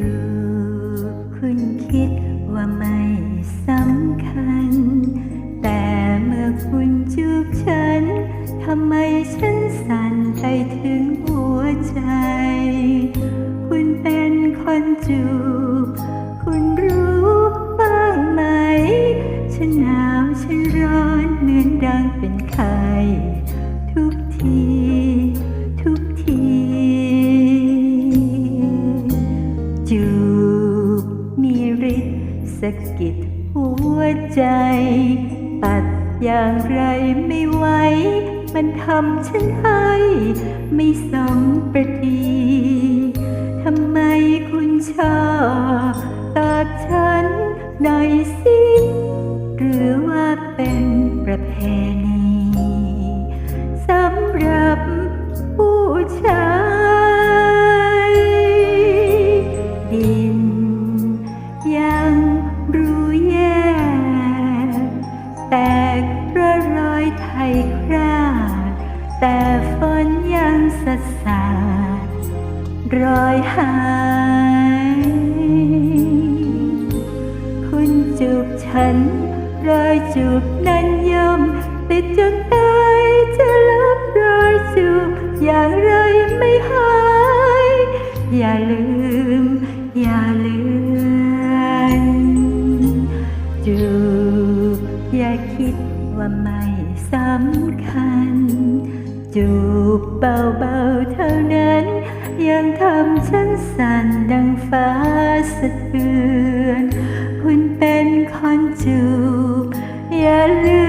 จูคุณคิดว่าไม่สำคัญ แต่เมื่อคุณจูบฉันทำไมฉันสั่นไปถึงหัวใจ คุณเป็นคนจูบ สะกิดหัวใจ ตัดอย่างไรไม่ไหว มันทำฉันให้ไม่สมประทีทำไมคุณชอบตอบฉันหน่อยสิ หรือว่าเป็นประเพณี รู้แย่ แต่กระรอยไทยคราดแต่ฝนยังสัดสาดรอยหาย คุณจูบฉัน รอยจูบนั้นย่อมติดจนตายจะลบรอยจูบอย่างไรไม่หาย อย่าลืม จูบอย่าคิดว่าไม่สำคัญ จูบเบาๆเท่านั้น ยังทำฉันสั่นดังฟ้าสะเทือน คุณเป็นคนจูบอย่าลืม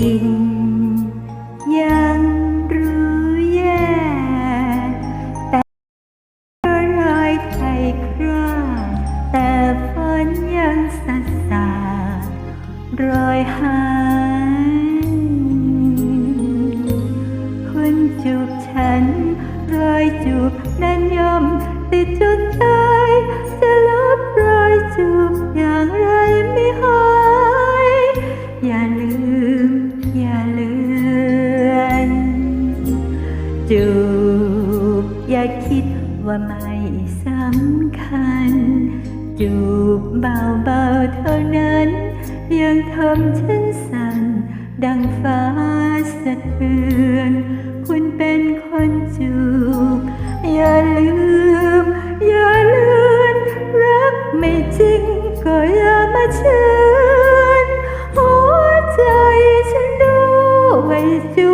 ดินยังรู้แย่แต่รอยไทยคราแต่ฝนยังสัดสารอยหายคุณจูบฉัน รอยจูบนั้นย่อมติดจนตายจะลบรอยจูบ จูบอย่าคิดว่าไม่สำคัญ จูบเบาๆเท่านั้น ยังทำฉันสั่น ดังฟ้าสะเทือน คุณเป็นคนจูบ อย่าลืม อย่าลือนรักไม่จริง ก็อย่ามาเชื่อหัวใจฉันด้วยจู